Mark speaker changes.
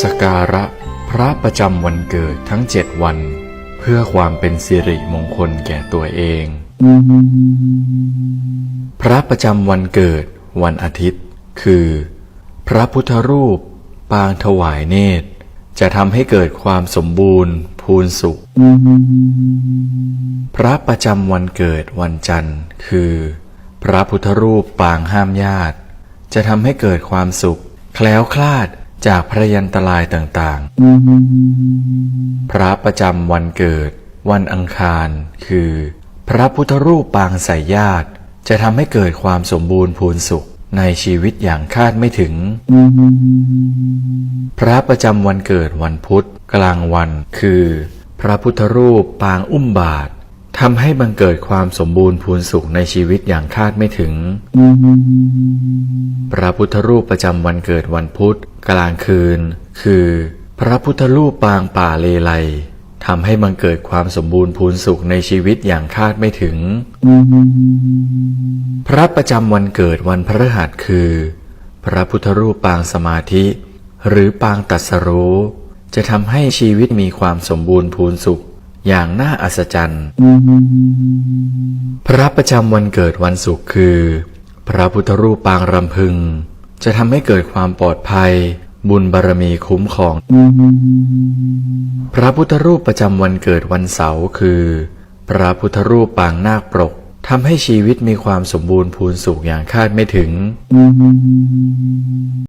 Speaker 1: สการะพระประจำวันเกิดทั้งเจ็ดวัน เพื่อความเป็นสิริมงคลแก่ตัวเอง พระประจำวันเกิดวันอาทิตย์ คือ พระพุทธรูป ปางถวายเนตร จะทำให้เกิดความสมบูรณ์ พูนสุข พระประจำวันเกิดวันจันทร์ คือ พระพุทธรูปปางห้ามญาติ จะทำให้เกิดความสุข แคล้วคลาดจากพยันตรายต่างๆ พระประจำวันเกิด วันอังคาร คือ พระพุทธรูปปางใส่ญาติ จะทำให้เกิดความสมบูรณ์พูนสุขในชีวิตอย่างคาดไม่ถึง พระประจำวันเกิดวันพุธกลางวัน คือ พระพุทธรูปปางอุ้มบาท ทำให้บังเกิดความสมบูรณ์พูนสุขในชีวิตอย่างคาดไม่ถึง พระพุทธรูปประจำวันเกิดวันพุธกลางคืน คือ พระพุทธรูปปางป่าเลไลทำให้บังเกิดความสมบูรณ์พูนสุขในชีวิตอย่างคาดไม่ถึง พระประจำวันเกิดวันพฤหัสคือ พระพุทธรูปปางสมาธิ หรือปางตัสรู้จะทำให้ชีวิตมีความสมบูรณ์พูนสุข อย่างน่าอัศจรรย์ พระประจำวันเกิดวันศุกร์คือ พระพุทธรูปปางรำพึง จะทำให้เกิดความปลอดภัย บุญบารมีคุ้มครอง พระพุทธรูปประจำวันเกิดวันเสาร์คือ พระพุทธรูปปางนาคปรกทำให้ชีวิตมีความสมบูรณ์พูนสุขอย่างคาดไม่ถึง